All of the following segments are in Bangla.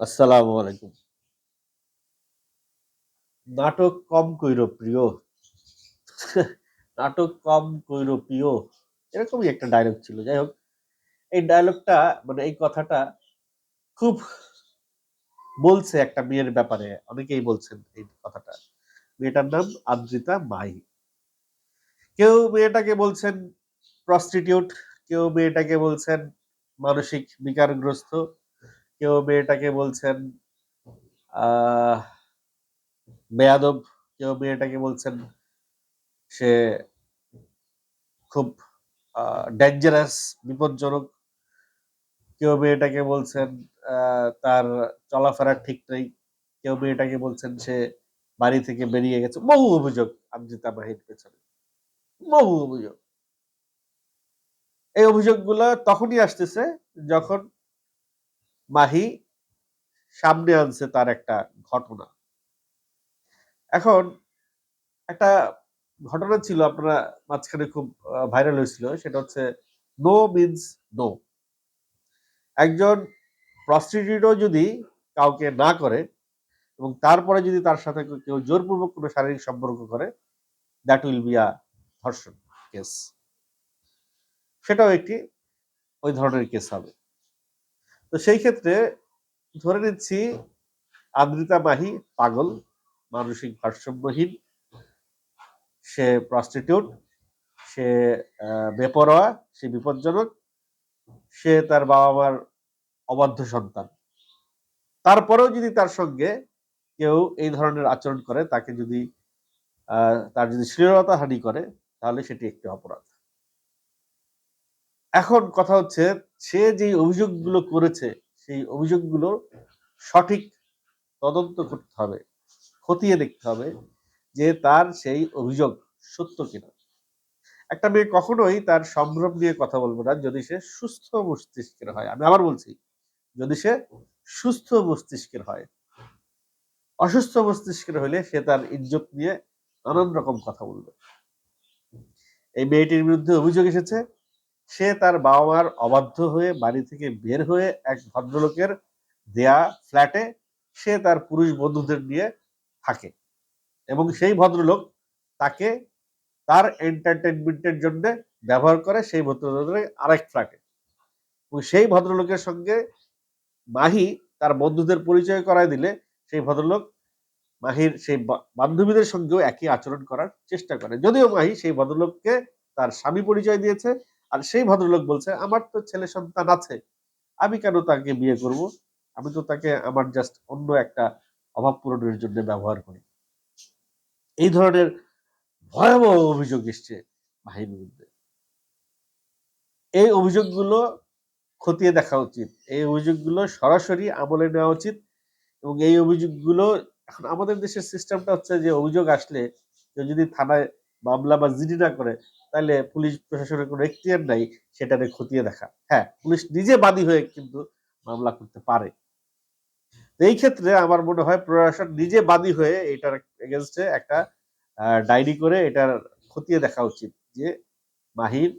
আসসালামু আলাইকুম। নাটক কম কইর প্রিয়। নাটক কম কইর প্রিয়। এরকমই একটা ডায়লগ ছিল। যাই হোক, এই ডায়লগটা মানে এই কথাটা খুব বলছে একটা মেয়ের ব্যাপারে। অনেকেই বলছেন এই কথাটা। মেয়েটার নাম আদ্রিতা মাই কেউ মেয়েটাকে বলছেন প্রস্টিটিউট কেউ মেয়েটাকে বলছেন মানসিক বিকারগ্রস্ত। কেউ মেয়েটাকে বলছেন, আহ, বেয়াদব কেউ মেয়েটাকে বলছেন, সে খুব ডেঞ্জারাস বিপজ্জনক কেউ মেয়েটাকে বলছেন তার চলাফেরা ঠিক নেই। কেউ মেয়েটাকে বলছেন, সে বাড়ি থেকে বেরিয়ে গেছে। বহু অভিযোগ আমজিতা মাহির পেছনে। বহু অভিযোগ। এই অভিযোগগুলো তখনই আসতেছে যখন মাহি সামনে আনছে তার একটা ঘটনা। এখন একটা ঘটনা ছিল, আপনারা মাঝখানে খুব ভাইরাল হয়েছিল, সেটা হচ্ছে নো মিনস নো একজন প্রস্টিটিউটও যদি কাউকে না করে এবং তারপরে যদি তার সাথে কেউ জোরপূর্বক কোনো শারীরিক সম্পর্ক করে দ্যাট উইল বি আ ধর্ষণ কেস সেটাও একটি ওই ধরনের কেস হবে। তো সেই ক্ষেত্রে ধরে নিচ্ছি, আদ্রিতা মাহি পাগল, মানসিক ভারসাম্যহীন, সে প্রস্টিটিউট সে বেপরোয়া, সে বিপজ্জনক, সে তার বাবা মার অবাধ্য সন্তান। তারপরেও যদি তার সঙ্গে কেউ এই ধরনের আচরণ করে, তাকে যদি তার যদি শ্লীলতা হানি করে, তাহলে সেটি একটি অপরাধ। এখন কথা হচ্ছে, সে যেই অভিযোগগুলো করেছে, সেই অভিযোগগুলো সঠিক তদন্ত করতে হবে, খতিয়ে দেখতে হবে যে তার সেই অভিযোগ সত্য কিনা। একটা মেয়ে কখনোই তার সম্ভ্রম নিয়ে কথা বলবে না যদি সে সুস্থ মস্তিষ্কের হয়। আমি আবার বলছি, যদি সে সুস্থ মস্তিষ্কের হয়, অসুস্থ মস্তিষ্কের হলে সে তার ইজ্জত নিয়ে নানান রকম কথা বলবে। এই মেয়েটির বিরুদ্ধে অভিযোগ এসেছে সে তার বাবা মার অবাধ্য হয়ে বাড়ি থেকে বের হয়ে এক ভদ্রলোকের দেয়া ফ্ল্যাটে সে তার পুরুষ বন্ধুদের নিয়ে থাকে এবং সেই ভদ্রলোক তাকে তার এন্টারটেনমেন্টের জন্য ব্যবহার করে, সেই ভদ্রলোকের আরেক ফ্ল্যাটে। এবং সেই ভদ্রলোকের সঙ্গে মাহি তার বন্ধুদের পরিচয় করায় দিলে, সেই ভদ্রলোক মাহির সেই বান্ধবীদের সঙ্গেও একই আচরণ করার চেষ্টা করে। যদিও মাহি সেই ভদ্রলোককে তার স্বামী পরিচয় দিয়েছে আর সেই ভদ্রলোক বলছে, আমার তো ছেলে সন্তান আছে, আমি কেন তাকে বিয়ে করব? আমি তো তাকে আমার জাস্ট অন্য একটা অভাব পূরণের জন্য ব্যবহার করি। এই ধরনের ভয়াবহ অভিযোগ এসছে মাহির বিরুদ্ধে এই অভিযোগগুলো খতিয়ে দেখা উচিত। এই অভিযোগগুলো সরাসরি আমলে নেওয়া উচিত এবং এই অভিযোগগুলো এখন আমাদের দেশের সিস্টেমটা হচ্ছে যে অভিযোগ আসলে কেউ যদি থানায় মামলা বা জিডি না করে তাহলে পুলিশ প্রশাসনের কোনো এখতিয়ার নাই সেটাকে খতিয়ে দেখা। হ্যাঁ পুলিশ নিজে বাদী হয়ে কিন্তু মামলা করতে পারে। এই ক্ষেত্রে আমার মনে হয় প্রশাসন নিজে বাদী হয়ে এটার এগেনস্টে একটা ডায়েরি করে এটার খতিয়ে দেখা উচিত যে মাহির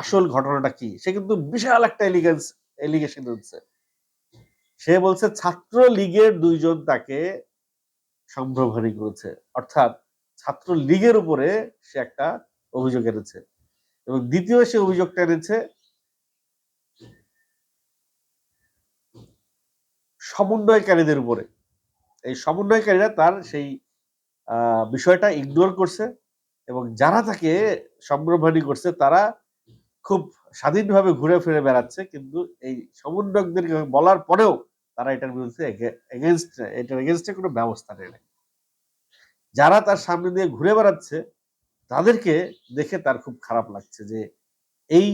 আসল ঘটনাটা কি। সে কিন্তু বিশাল একটা এলিগেন্স এলিগেশন দিচ্ছে সে বলছে ছাত্র লীগের দুইজন তাকে সম্ভ্রমহানি করেছে। অর্থাৎ ছাত্র লীগের উপরে সে একটা অভিযোগ এনেছে এবং দ্বিতীয় সে অভিযোগটা এনেছে, সমন্বয়কারীদের উপরে এই সমন্বয়কারীরা তার সেই বিষয়টা ইগনোর করছে এবং যারা তাকে সম্ভ্রমহানি করছে, তারা খুব স্বাধীনভাবে ঘুরে ফিরে বেড়াচ্ছে, কিন্তু এই সমন্বয়কদের বলার পরেও তারা এটার বিরুদ্ধে এগেনস্ট এটার এগেনস্টে কোনো ব্যবস্থা নেয়। যারা তার সামনে দিয়ে ঘুরে বেড়াচ্ছে, তাদেরকে দেখে তার খুব খারাপ লাগছে যে এই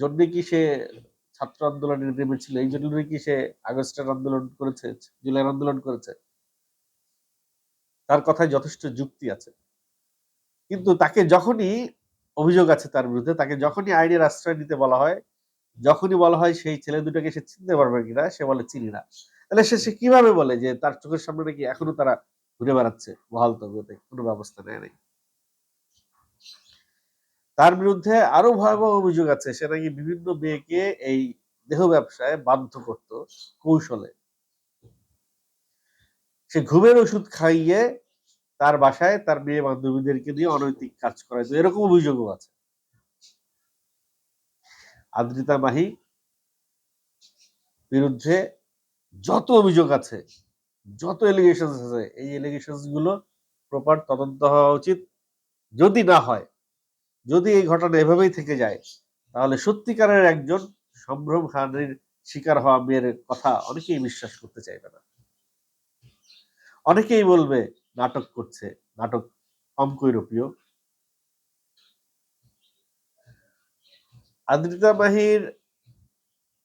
জন্যে কি সে ছাত্র আন্দোলনে নেমেছিল এই জন্য কি সে আগস্টের আন্দোলন করেছে, জুলাইয়ের আন্দোলন করেছে? তার কথায় যথেষ্ট যুক্তি আছে। কিন্তু তাকে যখনই অভিযোগ আছে তার বিরুদ্ধে, তাকে যখনই আইনের আশ্রয় নিতে বলা হয়, যখনই বলা হয় সেই ছেলে দুটোকে সে চিনতে পারবে কিনা, সে বলে, চিনি না। তাহলে সে সে কীভাবে বলে যে তার চোখের সামনে নাকি এখনও তারা ঘুরে বেড়াচ্ছে। বহাল তবিয়তে কোনো ব্যবস্থা নেয় নাই। তার বিরুদ্ধে আরও ভয়াবহ অভিযোগ আছে। সে নাকি বিভিন্ন মেয়েকে এই দেহ ব্যবসায় বাধ্য করত কৌশলে। সে ঘুমের ওষুধ খাইয়ে তার বাসায় তার মেয়ে বান্ধবীদেরকে নিয়ে অনৈতিক কাজ করাইতো। এরকম অভিযোগও আছে। আদ্রিতা মাহি বিরুদ্ধে যত অভিযোগ আছে যত এলিগেশন আছে, এই এলিগেশনগুলো প্রপার তদন্ত হওয়া উচিত। যদি না হয়, যদি এই ঘটনা এভাবেই থেকে যায়, তাহলে সত্যিকারের একজন সম্ভ্রম হানির শিকার হওয়া মেয়ের কথা অনেকেই বিশ্বাস করতে চাইবে না। অনেকেই বলবে, নাটক করছে, নাটক কম কৈরপীয়। আদ্রিতা মাহির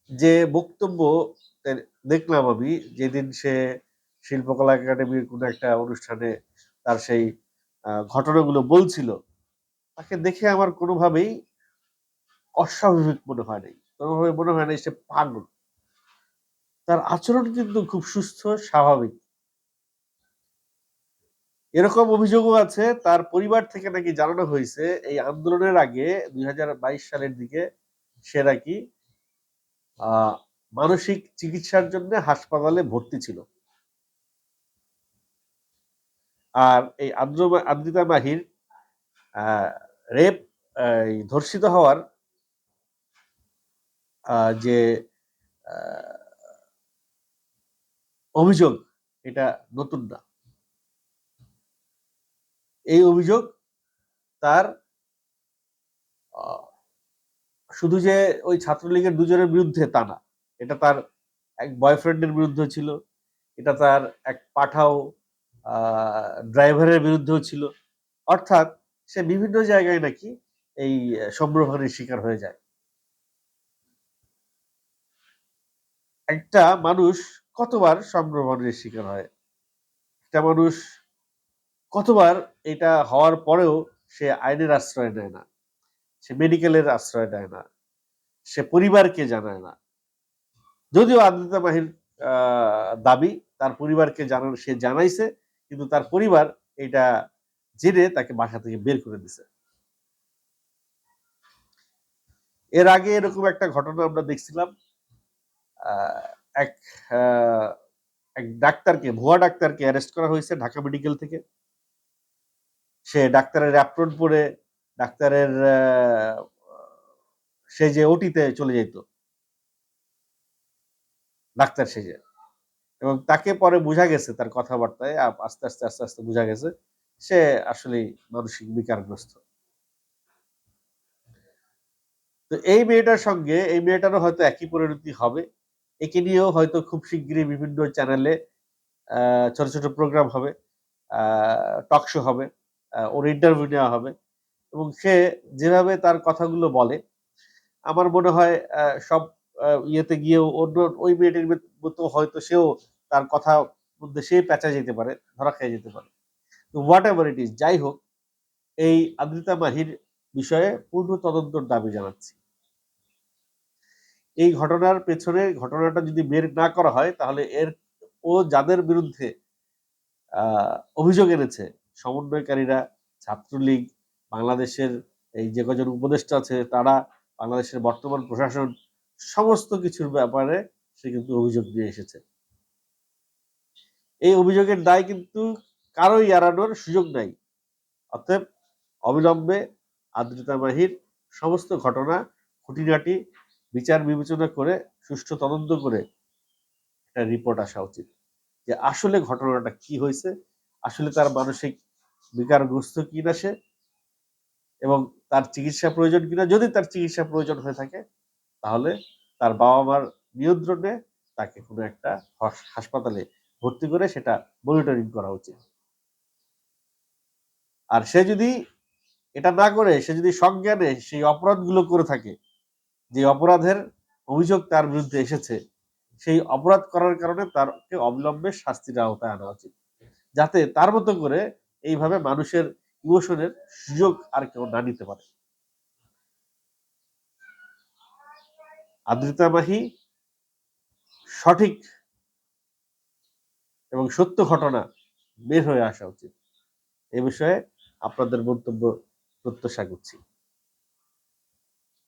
যে বক্তব্য দেখলাম আমি, যেদিন সে শিল্পকলা একাডেমির কোনো একটা অনুষ্ঠানে তার সেই ঘটনাগুলো বলছিল, তাকে দেখে আমার কোনোভাবেই অস্বাভাবিক মনে হয় নাই। কোনোভাবে মনে হয় নাই সে পাগল। তার আচরণ কিন্তু খুব সুস্থ, স্বাভাবিক। এরকম অভিযোগও আছে, তার পরিবার থেকে নাকি জানানো হয়েছে, এই আন্দোলনের আগে দুই হাজার বাইশ সালের দিকে সে নাকি মানসিক চিকিৎসার জন্য হাসপাতালে ভর্তি ছিল। আর এই আদ্রিতা মাহির রেপ ধর্ষিত হওয়ার যে অভিযোগ, এটা নতুন না। এই অভিযোগ তার শুধু যে ওই ছাত্রলীগের দুজনের বিরুদ্ধে তা না, এটা তার এক বয়ফ্রেন্ডের বিরুদ্ধে ছিল, এটা তার এক পাঠাও ড্রাইভারের বিরুদ্ধেও ছিল। অর্থাৎ সে বিভিন্ন জায়গায় নাকি এই সম্ভ্রমণের শিকার হয়ে যায়। একটা মানুষ কতবার সম্ভ্রমণের শিকার হয়? একটা মানুষ কতবার এটা হওয়ার পরেও সে আইনের আশ্রয় নেয় না। সে মেডিকেলের আশ্রয় নেয় না। সে পরিবারকে জানায় না। যদিও আদিত্য মাহির দাবি, তার পরিবারকে জানান, সে জানাইছে কিন্তু তার পরিবার এটা জেনে তাকে বাসা থেকে বের করে দিছে। এর আগে এরকম একটা ঘটনা আমরা দেখছিলাম এক এক ডাক্তারকে, ভুয়া ডাক্তারকে অ্যারেস্ট করা হয়েছে ঢাকা মেডিকেল থেকে। সে ডাক্তারের অ্যাপ্রন পরে ডাক্তারের সে যে ওটিতে চলে যেত ডাক্তার সেজে এবং তাকে পরে বোঝা গেছে তার কথাবার্তায় আস্তে আস্তে আস্তে আস্তে বোঝা গেছে সে আসলে মানসিক বিকারগ্রস্ত। তো এই মেয়েটার সঙ্গে, এই মেয়েটারও হয়তো একই পরিণতি হবে। একে নিয়েও হয়তো খুব শীঘ্রই বিভিন্ন চ্যানেলে ছোট ছোট প্রোগ্রাম হবে টক শো হবে ওর ইন্টারভিউ নেওয়া হবে। এবং সে যেভাবে তার কথাগুলো বলে, আমার মনে হয় সব ইয়েতে গিয়েও অন্য ওই মেয়েটির মতো হয়তো সেও তার কথা উদ্দেশ্যে পেঁচা যেতে পারে, ধরা খেয়ে যেতে পারে। তো হোয়াট এভার ইট ইজ যাই হোক, এই আদ্রিতা মাহির বিষয়ে পূর্ণ তদন্তর দাবি জানাচ্ছি। এই ঘটনার পেছনে ঘটনাটা যদি বের না করা হয়, তাহলে এর, ও যাদের বিরুদ্ধে অভিযোগ এনেছে, সমন্বয়কারীরা, ছাত্রলীগ, বাংলাদেশের এই যে কজন উপদেষ্টা আছে, তারা বাংলাদেশের বর্তমান প্রশাসন, সমস্ত কিছুর ব্যাপারে সে কিন্তু অভিযোগ দিয়ে এসেছে। এই অভিযোগের দায় কিন্তু কারোই এড়ানোর সুযোগ নাই। অতএব অবিলম্বে আদ্রিতা সমস্ত ঘটনা, খুঁটিনাটি, বিচার বিবেচনা করে, সুষ্ঠু তদন্ত করে একটা রিপোর্ট আসা উচিত। যে আসলে ঘটনাটা কি হয়েছে, আসলে তার মানসিক বিকারগ্রস্ত কিনা সে এবং তার চিকিৎসা প্রয়োজন কিনা, যদি তার চিকিৎসা প্রয়োজন হয়ে থাকে, তাহলে তার বাবা মার নিয়ন্ত্রণে তাকে কোনো একটা হাসপাতালে ভর্তি করে সেটা মনিটরিং করা উচিত। আর সে যদি এটা না করে, সে যদি সজ্ঞানে সেই অপরাধগুলো করে থাকে, যে অপরাধের অভিযোগ তার বিরুদ্ধে এসেছে, সেই অপরাধ করার কারণে তারকে অবিলম্বে শাস্তির আওতায় আনা উচিত। যাতে তার মতো করে এইভাবে মানুষের ইমোশনের সুযোগ আর কেউ না নিতে পারে। আদ্রিতা মাহি সঠিক এবং সত্য ঘটনা বের হয়ে আসা উচিত। এ বিষয়ে আপনাদের মন্তব্য প্রত্যাশা করছি।